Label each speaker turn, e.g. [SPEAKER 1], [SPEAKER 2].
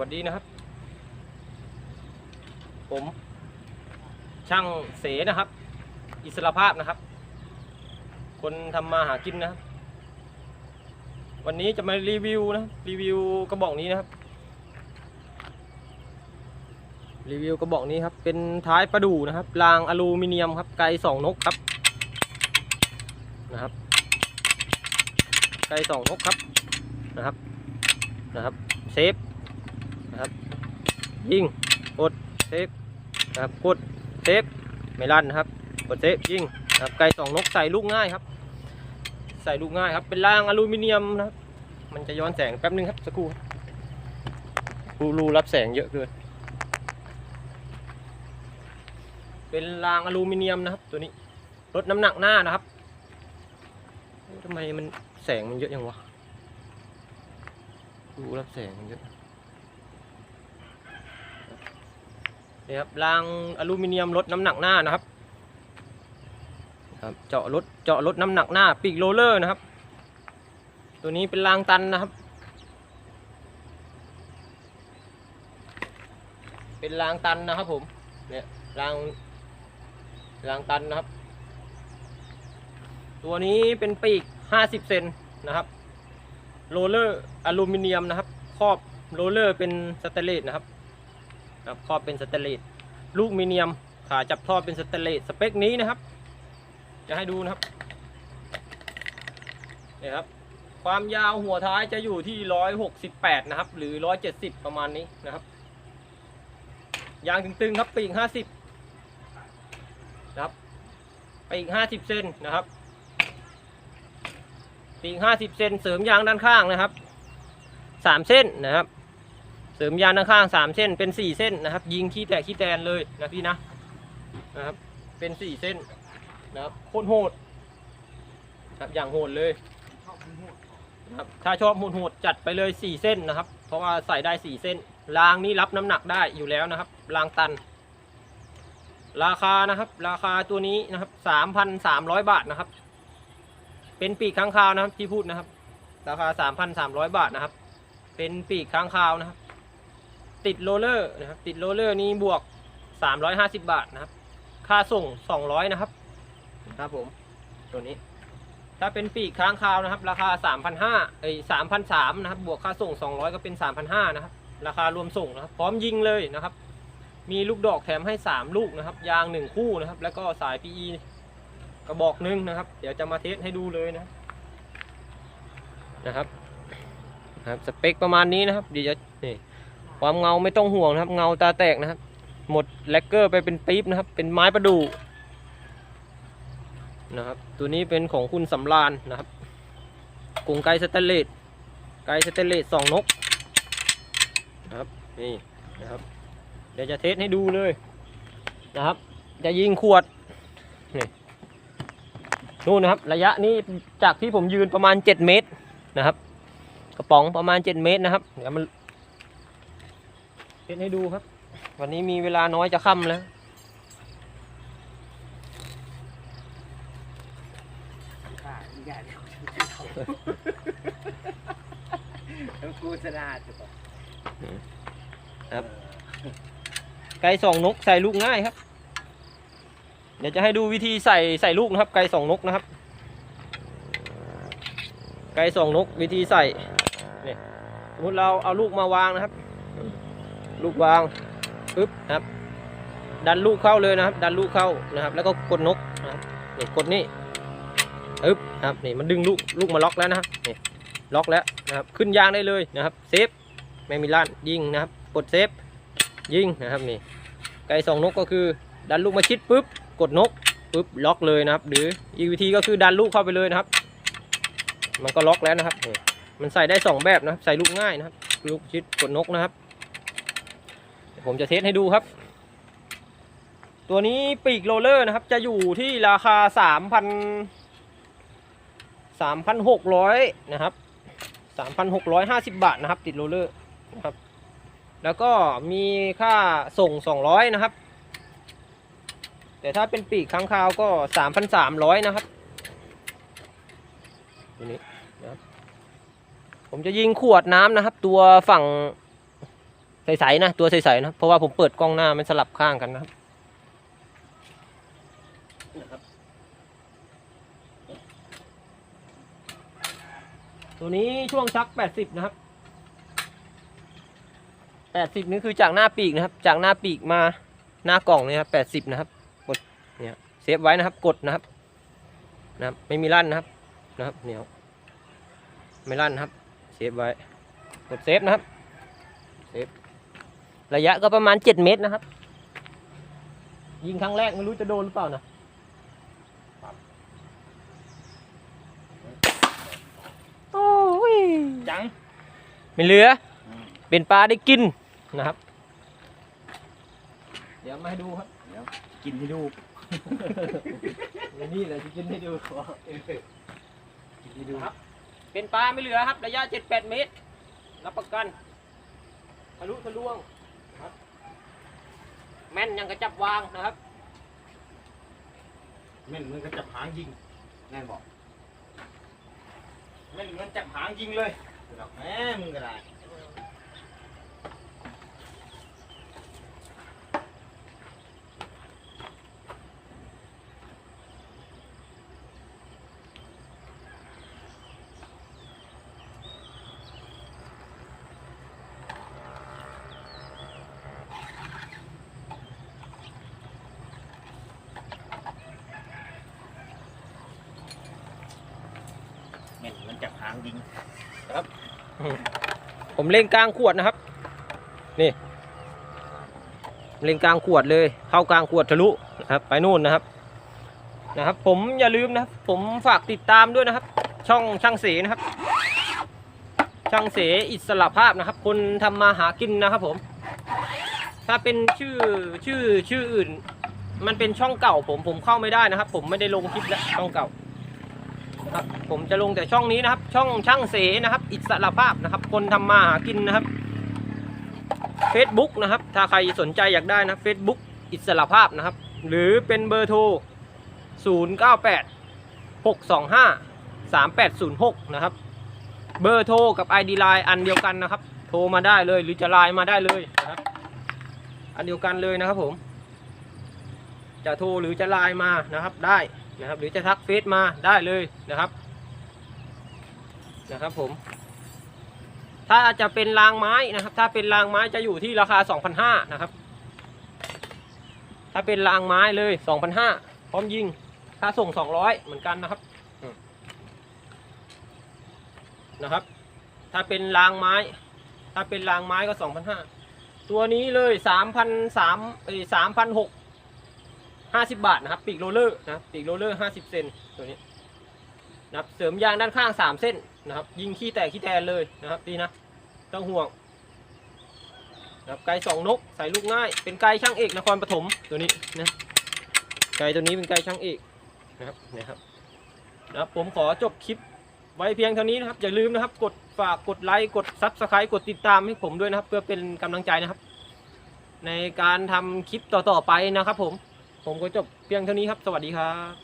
[SPEAKER 1] วัสดีนะครับ ผมช่างเสนะครับ อิสระภาพนะครับ คนทำมาหากินนะครับ วันนี้จะมารีวิวนะรีวิวกระบอกนี้นะครับ รีวิวกระบอกนี้ครับ เป็นท้ายประดู่นะครับรางอลูมิเนียมครับ ไกลสองนกครับนะครับ ไกลสองนกครับนะครับนะครับเซฟ นะครับ ยิงกดเซฟนะครับกดเซฟไม่ลั่นนะครับกดเซฟยิงนะครับไกลสองนกใส่ลูกง่ายครับ ใส่ลูกง่ายครับ เป็นรางอลูมิเนียมนะครับมันจะย้อนแสงแป๊บนึงครับสักครู่รูรูรับแสงเยอะเกินเป็นรางอลูมิเนียมนะครับ ตัวนี้ลดน้ำหนักหน้านะครับทำไมมันแสงมันเยอะยังวะรูรับแสงมันเยอะ นี่ครับรางอลูมิเนียมลดน้ำหนักหน้านะครับครับ เจาะลดเจาะลดน้ำหนักหน้าปีกโรเลอร์นะครับ ตัวนี้เป็นรางตันนะครับ เป็นรางตันนะครับผมเนี่ยรางรางตันนะครับ ตัวนี้เป็นปีก 50 เซนนะครับโรเลอร์อลูมิเนียมนะครับครอบโรเลอร์เป็นสแตนเลสนะครับ ครับครอบเป็นสแตนเลสลูกมิเนียมขาจับท่อเป็นสแตนเลสสเปคนี้นะครับ จะให้ดูนะครับนี่ครับ ความยาวหัวท้ายจะอยู่ที่168นะครับ หรือ170ประมาณนี้นะครับยางตึงๆครับปีก50นะครับปีก50เซนนะครับปีก50เซนเสริมยางด้านข้างนะครับ3เส้นนะครับ เสริมยางด้านข้าง3เส้นเป็น4เส้นนะครับ ยิงขี้แตกขี้แตนเลยนะพี่นะนะครับเป็น4เส้นนะครับโคตรโหดครับอย่างโหดเลยนะครับถ้าชอบโหดๆจัดไปเลย 4 เส้นนะครับ เพราะว่าใส่ได้ 4 เส้น รางนี้รับน้ำหนักได้อยู่แล้วนะครับ รางตัน ราคานะครับ ราคาตัวนี้นะครับ 3,300 บาทนะครับ เป็นปีกค้างคาวนะครับที่พูดนะครับ ราคา 3,300 บาทนะครับ เป็นปีกค้างคาวนะครับ ติดโรลเลอร์นะครับ ติดโรลเลอร์นี้บวก 350 บาทนะครับ ค่าส่ง 200 นะครับ ครับผม ตัวนี้ ถ้าเป็นปีกค้างคาวนะครับ ราคา 3,500เอ้ย3,300นะครับ บวกค่าส่ง 200 ก็เป็น 3,500 นะครับ ราคารวมส่งนะครับ พร้อมยิงเลยนะครับ มีลูกดอกแถมให้ 3 ลูกนะครับ ยาง 1 คู่นะครับ แล้วก็สาย PE กระบอกหนึงนะครับ เดี๋ยวจะมาเทสให้ดูเลยนะ นะครับ นะครับ สเปคประมาณนี้นะครับ เดี๋ยวจะนี่ ความเงาไม่ต้องห่วงนะครับ เงาตาแตกนะครับ หมดแลกเกอร์ไปเป็นปี๊บนะครับ เป็นไม้ประดู่นะครับ ตัวนี้เป็นของคุณสำรานนะครับกรุงไกสเตเลสไกสเตเลสสองนกนะครับนี่นะครับ เดี๋ยวจะเทสให้ดูเลยนะครับ จะยิงขวดนี่นู่นนะครับ ระยะนี้จากที่ผมยืนประมาณ 7 เมตรนะครับ กระป๋องประมาณ 7 เมตรนะครับเดี๋ยวมัน เทสให้ดูครับ วันนี้มีเวลาน้อยจะค่ำแล้ว
[SPEAKER 2] ทั้งกูสนาจุก
[SPEAKER 1] ไก่สองนกใส่ลูกง่ายครับ เดี๋ยวจะให้ดูวิธีใส่ใส่ลูกนะครับ ไก่สองนกนะครับ ไก่สองนกวิธีใส่เนี่ยสมมติเราเอาลูกมาวางนะครับ ลูกวางปึ๊บนะครับ ดันลูกเข้าเลยนะครับ ดันลูกเข้านะครับ แล้วก็กดนกนะครับนี่กดนี่ปึ๊บนะครับนี่มันดึงลูกลูกมาล็อกแล้วนะครับนี่ล็อกแล้วนะครับ ขึ้นยางได้เลยนะครับเซฟไม่มีลั่นยิงนะครับ กดเซฟยิงนะครับนี่ไก่สองนกก็คือ ดันลูกมาชิดปุ๊บกดนกปุ๊บล็อกเลยนะครับ หรืออีกวิธีก็คือดันลูกเข้าไปเลยนะครับ มันก็ล็อกแล้วนะครับนี่มันใส่ได้สองแบบนะครับ ใส่ลูกง่ายนะครับ ลูกชิดกดนกนะครับ ผมจะเทสให้ดูครับ ตัวนี้ปีกโรลเลอร์นะครับ จะอยู่ที่ราคาสามพันสามพันหกร้อยนะครับสามพันหกร้อยห้าสิบบาทนะครับ ติดโรลเลอร์นะครับ แล้วก็มีค่าส่ง200นะครับ แต่ถ้าเป็นปีกค้างคาวก็3,300นะครับตัวนี้นะครับผมจะยิงขวดน้ำนะครับ ตัวฝั่ง ใสๆนะตัวใสๆนะเพราะว่าผมเปิดกล้องหน้ามันสลับข้างกันนะครับตัวนี้ช่วงชัก 80 นะครับ 80 นี่คือจากหน้าปีกนะครับ จากหน้าปีกมาหน้ากล่องเนี่ยครับ80 นะครับ กดเนี่ยเซฟไว้นะครับกดนะครับนะครับไม่มีลั่นนะครับนะครับเหนียวไม่ลั่นนะครับเซฟไว้กดเซฟนะครับเซฟ ระยะก็ประมาณ7เมตรนะครับ ยิงครั้งแรกไม่รู้จะโดนหรือเปล่านะโอ้ย
[SPEAKER 2] จัง
[SPEAKER 1] ไม่เหลือ เป็นปลาได้กินนะครับ เดี๋ยวมาให้ดูครับ
[SPEAKER 2] เดี๋ยวกินให้ดู
[SPEAKER 1] นี่เลยจะกินให้ดู
[SPEAKER 2] กินให้ดู
[SPEAKER 1] ครับ เป็นปลาไม่เหลือครับ ระยะ7-8เมตร รับประกัน ทะลุทะลวงนะครับ แม่นยังกระจับวางนะครับ
[SPEAKER 2] แม่นมันก็จับหางยิงแน่นบอกแม่นมันจับหางยิงเลยดอกแม่มึงก็ได้ แม่นมันจับ
[SPEAKER 1] ผมเล่งกลางขวดนะครับ นี่ เล่งกลางขวดเลย เข้ากลางขวดทะลุนะครับ ไปนู่นนะครับ นะครับ ผมอย่าลืมนะครับ ผมฝากติดตามด้วยนะครับ ช่องช่างเสนะครับ ช่างเสอิสระภาพนะครับ คนทำมาหากินนะครับ ผม ถ้าเป็นชื่อชื่อชื่ออื่น มันเป็นช่องเก่า ผมผมเข้าไม่ได้นะครับ ผมไม่ได้ลงคลิปแล้วช่องเก่า ผมจะลงแต่ช่องนี้นะครับ ช่องช่างเสนะครับ อิสระภาพนะครับ คนทำมาหากินนะครับ Facebook นะครับ ถ้าใครสนใจอยากได้นะ Facebook อิสระภาพนะครับ หรือเป็นเบอร์โทร 098 625 3806 นะครับ เบอร์โทรกับ ID Line อันเดียวกันนะครับ โทรมาได้เลยหรือจะไลน์มาได้เลยนะครับ อันเดียวกันเลยนะครับผม จะโทรหรือจะไลน์มานะครับได้นะครับ หรือจะทักเฟซมาได้เลยนะครับ นะครับผม ถ้าจะเป็นรางไม้นะครับ ถ้าเป็นรางไม้จะอยู่ที่ราคา 2,500นะครับ ถ้าเป็นรางไม้เลย 2,500พร้อมยิงค่าส่ง 200 เหมือนกันนะครับนะครับ ถ้าเป็นรางไม้ ถ้าเป็นรางไม้ก็ 2,500ตัวนี้เลย 3,300เอ้ย3,600 50 บาทนะครับ ปีกโรลเลอร์นะปีกโรลเลอร์ 50 เซนตัวนี้ นะครับเสริมยางด้านข้าง 3 เส้นนะครับ ยิงขี้แตกขี้แตนเลยนะครับดีนะต้องห่วงนะครับไก่สองนกใส่ลูกง่าย เป็นไก่ช่างเอกนครปฐมตัวนี้นะไก่ตัวนี้เป็นไก่ช่างเอกนะครับนะครับนะครับผมขอจบคลิปไว้เพียงเท่านี้นะครับ อย่าลืมนะครับ กดฝากกดไลค์กดซับสไครต์กดติดตามให้ผมด้วยนะครับ เพื่อเป็นกำลังใจนะครับ ในการทำคลิปต่อๆไปนะครับ ผมผมก็จบเพียงเท่านี้ครับ สวัสดีครับ